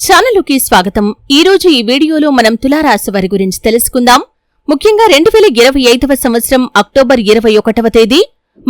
ఛానలుకి స్వాగతం. ఈ రోజు ఈ వీడియోలో మనం తులారాశి వారి గురించి తెలుసుకుందాం. ముఖ్యంగా రెండు వేల ఇరవై ఐదవ సంవత్సరం అక్టోబర్ ఇరవై ఒకటవ తేదీ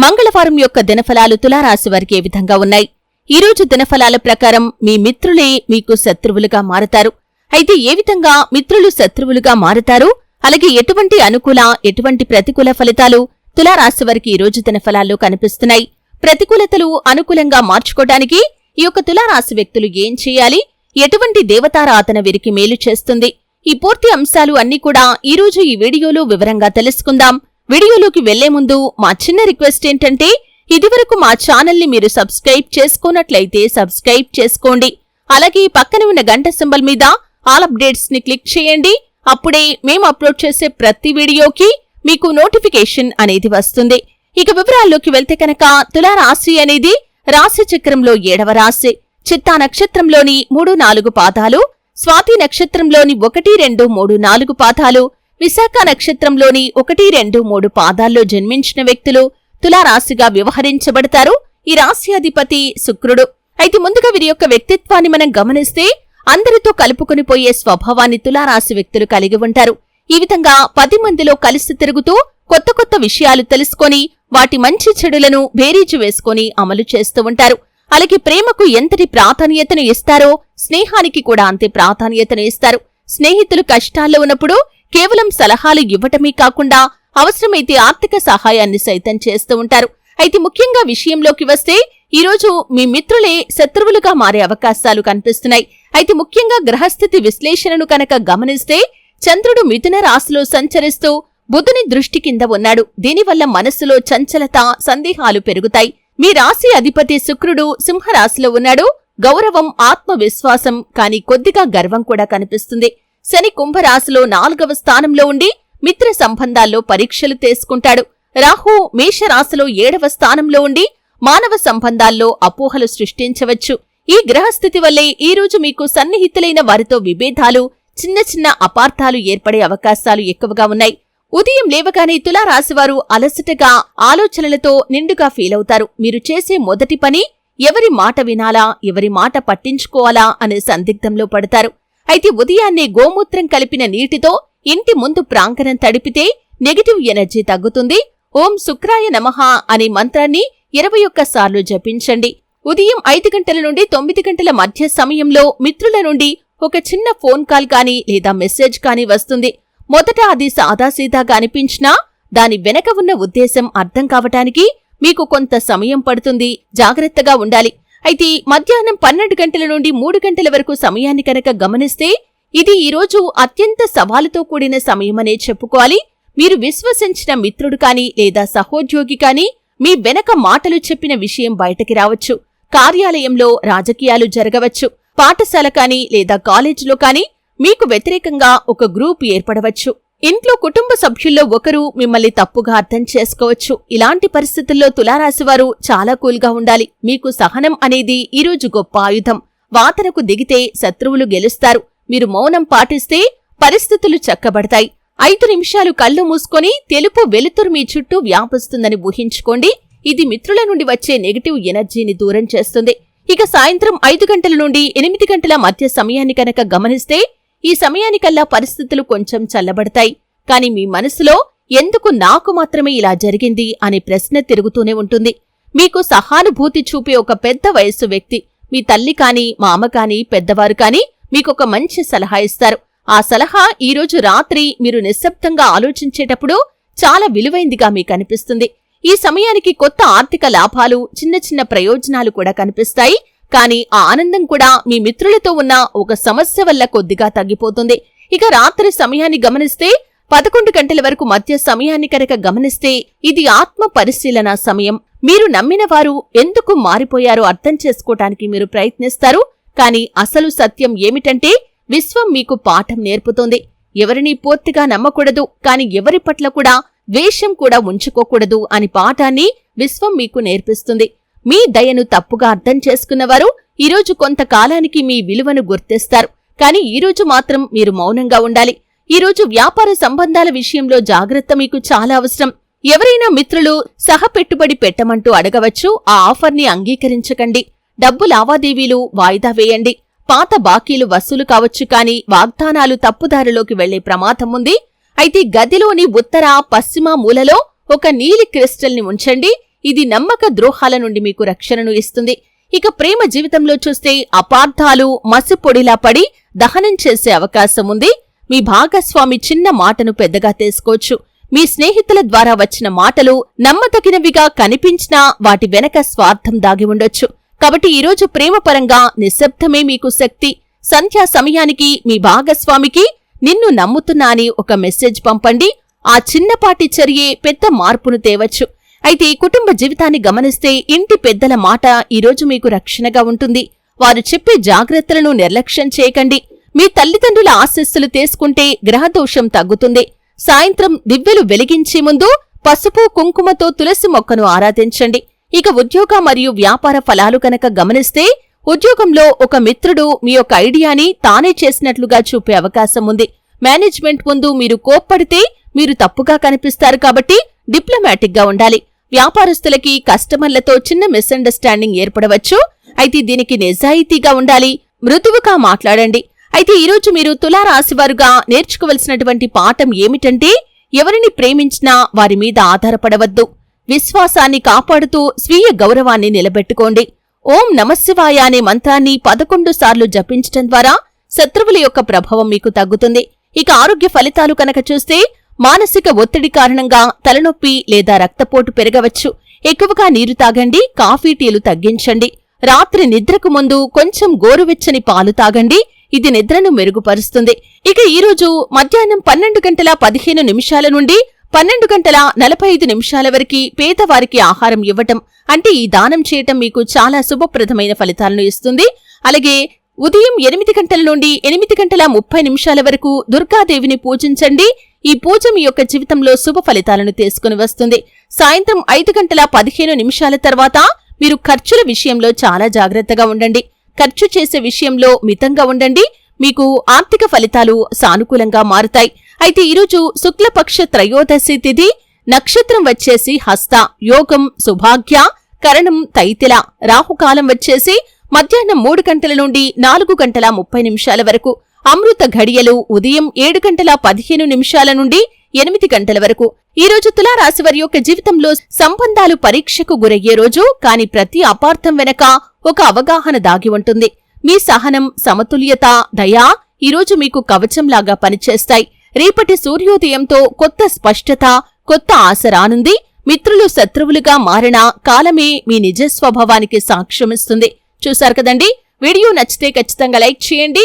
మంగళవారం యొక్క దినఫలాలు తులారాశి వారికి ఏ విధంగా ఉన్నాయి? ఈ రోజు దినఫలాల ప్రకారం మీ మిత్రులే మీకు శత్రువులుగా మారతారు. అయితే ఏ విధంగా మిత్రులు శత్రువులుగా మారతారు? అలాగే ఎటువంటి అనుకూల ఎటువంటి ప్రతికూల ఫలితాలు తులారాశి వారికి ఈ రోజు దినఫలాల్లో కనిపిస్తున్నాయి? ప్రతికూలతలు అనుకూలంగా మార్చుకోవడానికి ఈ యొక్క తులారాశి వ్యక్తులు ఏం చేయాలి? ఎటువంటి దేవతారాధన వీరికి మేలు చేస్తుంది? ఈ పూర్తి అంశాలు అన్నీ కూడా ఈరోజు ఈ వీడియోలో వివరంగా తెలుసుకుందాం. వీడియోలోకి వెళ్ళే ముందు మా చిన్న రిక్వెస్ట్ ఏంటంటే ఇదివరకు మా ఛానల్ని మీరు సబ్స్క్రైబ్ చేసుకున్నట్లయితే సబ్స్క్రైబ్ చేసుకోండి. అలాగే పక్కన ఉన్న గంట సింబల్ మీద ఆల్ అప్డేట్స్ని క్లిక్ చేయండి. అప్పుడే మేము అప్లోడ్ చేసే ప్రతి వీడియోకి మీకు నోటిఫికేషన్ అనేది వస్తుంది. ఇక వివరాల్లోకి వెళ్తే కనుక తులారాశి అనేది రాశి చక్రంలో ఏడవ రాశి. చిత్తా నక్షత్రంలోని మూడు నాలుగు పాదాలు స్వాతి నక్షత్రంలోని ఒకటి రెండు మూడు నాలుగు పాదాలు విశాఖ నక్షత్రంలోని ఒకటి రెండు మూడు పాదాల్లో జన్మించిన వ్యక్తులు తులారాశిగా వ్యవహరించబడతారు. ఈ రాశి అధిపతి శుక్రుడు. అయితే ముందుగా వీరి యొక్క వ్యక్తిత్వాన్ని మనం గమనిస్తే అందరితో కలుపుకుని పోయే స్వభావాన్ని తులారాశి వ్యక్తులు కలిగి ఉంటారు. ఈ విధంగా పది మందిలో కలిసి తిరుగుతూ కొత్త కొత్త విషయాలు తెలుసుకొని వాటి మంచి చెడులను బేరీజు వేసుకొని అమలు చేస్తూ ఉంటారు. అలాగే ప్రేమకు ఎంతటి ప్రాధాన్యతను ఇస్తారో స్నేహానికి కూడా అంతే ప్రాధాన్యతను ఇస్తారు. స్నేహితులు కష్టాల్లో ఉన్నప్పుడు కేవలం సలహాలు ఇవ్వటమే కాకుండా అవసరమైతే ఆర్థిక సహాయాన్ని సైతం చేస్తూ ఉంటారు. అయితే ముఖ్యంగా విషయంలోకి వస్తే ఈరోజు మీ మిత్రులే శత్రువులుగా మారే అవకాశాలు కనిపిస్తున్నాయి. అయితే ముఖ్యంగా గ్రహస్థితి విశ్లేషణను కనుక గమనిస్తే చంద్రుడు మిథున రాశిలో సంచరిస్తూ బుధుని దృష్టి కింద ఉన్నాడు. దీనివల్ల మనస్సులో చంచలత సందేహాలు పెరుగుతాయి. మీ రాశి అధిపతి శుక్రుడు సింహరాశిలో ఉన్నాడు. గౌరవం ఆత్మవిశ్వాసం కాని కొద్దిగా గర్వం కూడా కనిపిస్తుంది. శని కుంభరాశిలో నాలుగవ స్థానంలో ఉండి మిత్ర సంబంధాల్లో పరీక్షలు తీసుకుంటాడు. రాహు మేషరాశిలో ఏడవ స్థానంలో ఉండి మానవ సంబంధాల్లో అపోహలు సృష్టించవచ్చు. ఈ గ్రహస్థితి వల్లే ఈ రోజు మీకు సన్నిహితులైన వారితో విభేదాలు చిన్న చిన్న అపార్థాలు ఏర్పడే అవకాశాలు ఎక్కువగా ఉన్నాయి. ఉదయం లేవగానే తులారాశివారు అలసటగా ఆలోచనలతో నిండుగా ఫీలవుతారు మీరు చేసే మొదటి పని ఎవరి మాట వినాలా ఎవరి మాట పట్టించుకోవాలా అనే సందిగ్ధంలో పడతారు. అయితే ఉదయాన్నే గోమూత్రం కలిపిన నీటితో ఇంటి ముందు ప్రాంగణం తడిపితే నెగటివ్ ఎనర్జీ తగ్గుతుంది. ఓం శుక్రాయ నమః అనే మంత్రాన్ని ఇరవై ఒక్కసార్లు జపించండి. ఉదయం ఐదు గంటల నుండి తొమ్మిది గంటల మధ్య సమయంలో మిత్రుల నుండి ఒక చిన్న ఫోన్ కాల్ కానీ లేదా మెసేజ్ కానీ వస్తుంది. మొదట అది సాదాసీదాగా అనిపించినా దాని వెనక ఉన్న ఉద్దేశం అర్థం కావటానికి మీకు కొంత సమయం పడుతుంది. జాగ్రత్తగా ఉండాలి. అయితే మధ్యాహ్నం పన్నెండు గంటల నుండి మూడు గంటల వరకు సమయాన్ని కనుక గమనిస్తే ఇది ఈరోజు అత్యంత సవాలుతో కూడిన సమయమనే చెప్పుకోవాలి. మీరు విశ్వసించిన మిత్రుడు కాని లేదా సహోద్యోగి కాని మీ వెనక మాటలు చెప్పిన విషయం బయటకి రావచ్చు. కార్యాలయంలో రాజకీయాలు జరగవచ్చు. పాఠశాల కాని లేదా కాలేజీలో కాని మీకు వ్యతిరేకంగా ఒక గ్రూప్ ఏర్పడవచ్చు. ఇంట్లో కుటుంబ సభ్యుల్లో ఒకరు మిమ్మల్ని తప్పుగా అర్థం చేసుకోవచ్చు. ఇలాంటి పరిస్థితుల్లో తులారాశివారు చాలా కూల్గా ఉండాలి. మీకు సహనం అనేది ఈరోజు గొప్ప ఆయుధం. వాతనకు దిగితే శత్రువులు గెలుస్తారు. మీరు మౌనం పాటిస్తే పరిస్థితులు చక్కబడతాయి. ఐదు నిమిషాలు కళ్ళు మూసుకొని తెలుపు వెలుతురు మీ చుట్టూ వ్యాపిస్తుందని ఊహించుకోండి. ఇది మిత్రుల నుండి వచ్చే నెగటివ్ ఎనర్జీని దూరం చేస్తుంది. ఇక సాయంత్రం ఐదు గంటల నుండి ఎనిమిది గంటల మధ్య సమయాన్ని కనుక గమనిస్తే ఈ సమయానికల్లా పరిస్థితులు కొంచెం చల్లబడతాయి. కాని మీ మనసులో ఎందుకు నాకు మాత్రమే ఇలా జరిగింది అనే ప్రశ్న తిరుగుతూనే ఉంటుంది. మీకు సహానుభూతి చూపే ఒక పెద్ద వయస్సు వ్యక్తి మీ తల్లి కాని మామ కాని పెద్దవారు కాని మీకొక మంచి సలహా ఇస్తారు. ఆ సలహా ఈరోజు రాత్రి మీరు నిశ్శబ్దంగా ఆలోచించేటప్పుడు చాలా విలువైందిగా మీకు అనిపిస్తుంది. ఈ సమయానికి కొత్త ఆర్థిక లాభాలు చిన్న చిన్న ప్రయోజనాలు కూడా కనిపిస్తాయి. కానీ ఆ ఆనందం కూడా మీ మిత్రులతో ఉన్న ఒక సమస్య వల్ల కొద్దిగా తగ్గిపోతుంది. ఇక రాత్రి సమయాన్ని గమనిస్తే పదకొండు గంటల వరకు మధ్య సమయాన్ని కనుక గమనిస్తే ఇది ఆత్మ పరిశీలన సమయం. మీరు నమ్మిన వారు ఎందుకు మారిపోయారో అర్థం చేసుకోవటానికి మీరు ప్రయత్నిస్తారు. కానీ అసలు సత్యం ఏమిటంటే విశ్వం మీకు పాఠం నేర్పుతోంది. ఎవరినీ పూర్తిగా నమ్మకూడదు కాని ఎవరి పట్ల కూడా ద్వేషం కూడా ఉంచుకోకూడదు అని పాఠాన్ని విశ్వం మీకు నేర్పిస్తుంది. మీ దయను తప్పుగా అర్థం చేసుకున్నవారు ఈరోజు కొంతకాలానికి మీ విలువను గుర్తిస్తారు. కానీ ఈరోజు మాత్రం మీరు మౌనంగా ఉండాలి. ఈరోజు వ్యాపార సంబంధాల విషయంలో జాగ్రత్త మీకు చాలా అవసరం. ఎవరైనా మిత్రులు సహ పెట్టుబడి పెట్టమంటూ అడగవచ్చు. ఆ ఆఫర్ని అంగీకరించకండి. డబ్బు లావాదేవీలు వాయిదా వేయండి. పాత బాకీలు వసూలు కావచ్చు కాని వాగ్దానాలు తప్పుదారిలోకి వెళ్ళే ప్రమాదం ఉంది. అయితే గదిలోని ఉత్తర పశ్చిమ మూలలో ఒక నీలి క్రిస్టల్ని ఉంచండి. ఇది నమ్మక ద్రోహాల నుండి మీకు రక్షణను ఇస్తుంది. ఇక ప్రేమ జీవితంలో చూస్తే అపార్థాలు మసిపొడిలా పడి దహనం చేసే అవకాశం ఉంది. మీ భాగస్వామి చిన్న మాటను పెద్దగా తీసుకోవచ్చు మీ స్నేహితుల ద్వారా వచ్చిన మాటలు నమ్మదగినవిగా కనిపించినా వాటి వెనక స్వార్థం దాగి ఉండొచ్చు. కాబట్టి ఈరోజు ప్రేమపరంగా నిశ్శబ్దమే మీకు శక్తి. సంధ్యా సమయానికి మీ భాగస్వామికి నిన్ను నమ్ముతున్నా అని ఒక మెసేజ్ పంపండి. ఆ చిన్నపాటి చర్యే పెద్ద మార్పును తేవచ్చు. అయితే కుటుంబ జీవితాన్ని గమనిస్తే ఇంటి పెద్దల మాట ఈరోజు మీకు రక్షణగా ఉంటుంది. వారు చెప్పే జాగ్రత్తలను నిర్లక్ష్యం చేయకండి. మీ తల్లిదండ్రుల ఆశస్సులు తీసుకుంటే గ్రహదోషం తగ్గుతుంది. సాయంత్రం దివ్యలు వెలిగించే ముందు పసుపు కుంకుమతో తులసి మొక్కను ఆరాధించండి. ఇక ఉద్యోగ మరియు వ్యాపార ఫలాలు కనుక గమనిస్తే ఉద్యోగంలో ఒక మిత్రుడు మీ యొక్క ఐడియాని తానే చేసినట్లుగా చూపే అవకాశం ఉంది. మేనేజ్మెంట్ ముందు మీరు కోప్పడితే మీరు తప్పుగా కనిపిస్తారు కాబట్టి డిప్లొమాటిక్గా ఉండాలి. వ్యాపారస్తులకి కస్టమర్లతో చిన్న మిస్అండర్స్టాండింగ్ ఏర్పడవచ్చు. అయితే దీనికి నిజాయితీగా ఉండాలి. మృదువుగా మాట్లాడండి. అయితే ఈరోజు మీరు తులారాశివారుగా నేర్చుకోవలసినటువంటి పాఠం ఏమిటంటే ఎవరిని ప్రేమించినా వారి మీద ఆధారపడవద్దు. విశ్వాసాన్ని కాపాడుతూ స్వీయ గౌరవాన్ని నిలబెట్టుకోండి. ఓం నమశివాయ అనే మంత్రాన్ని పదకొండు సార్లు జపించటం ద్వారా శత్రువుల యొక్క ప్రభావం మీకు తగ్గుతుంది. ఇక ఆరోగ్య ఫలితాలు కనుక చూస్తే మానసిక ఒత్తిడి కారణంగా తలనొప్పి లేదా రక్తపోటు పెరగవచ్చు. ఎక్కువగా నీరు తాగండి కాఫీ టీలు తగ్గించండి. రాత్రి నిద్రకు ముందు కొంచెం గోరువెచ్చని పాలు తాగండి. ఇది నిద్రను మెరుగుపరుస్తుంది. ఇక ఈరోజు మధ్యాహ్నం పన్నెండు గంటల పదిహేను నిమిషాల నుండి పన్నెండు గంటల నలభై ఐదు నిమిషాల వరకు పేదవారికి ఆహారం ఇవ్వటం. అంటే ఈ దానం చేయటం మీకు చాలా శుభప్రదమైన ఫలితాలను ఇస్తుంది. అలాగే ఉదయం ఎనిమిది గంటల నుండి ఎనిమిది గంటల ముప్పై నిమిషాల వరకు దుర్గాదేవిని పూజించండి. ఈ పూజ మీ యొక్క జీవితంలో శుభ ఫలితాలను తీసుకుని వస్తుంది. సాయంత్రం ఐదు గంటల పదిహేను నిమిషాల తర్వాత మీరు ఖర్చుల విషయంలో చాలా జాగ్రత్తగా ఉండండి. ఖర్చు చేసే విషయంలో మితంగా ఉండండి. మీకు ఆర్థిక ఫలితాలు సానుకూలంగా మారుతాయి. అయితే ఈరోజు శుక్లపక్ష త్రయోదశి తిథి నక్షత్రం వచ్చేసి హస్త యోగం సుభాగ్య కరణం తైతిల రాహుకాలం వచ్చేసి మధ్యాహ్నం మూడు గంటల నుండి నాలుగు గంటల ముప్పై నిమిషాల వరకు. అమృత ఘడియలు ఉదయం ఏడు గంటల పదిహేను నిమిషాల నుండి ఎనిమిది గంటల వరకు. ఈ రోజు తులారాశి వారి యొక్క జీవితంలో సంబంధాలు పరీక్షకు గురయ్యే రోజు కాని ప్రతి అపార్థం వెనక ఒక అవగాహన దాగి ఉంటుంది. మీ సహనం సమతుల్యత దయా ఈరోజు మీకు కవచంలాగా పనిచేస్తాయి. రేపటి సూర్యోదయంతో కొత్త స్పష్టత కొత్త ఆశ రానుంది. మిత్రులు శత్రువులుగా మారిన కాలమే మీ నిజ స్వభావానికి సాక్ష్యమిస్తుంది. చూశారు కదండి? వీడియో నచ్చితే ఖచ్చితంగా లైక్ చేయండి.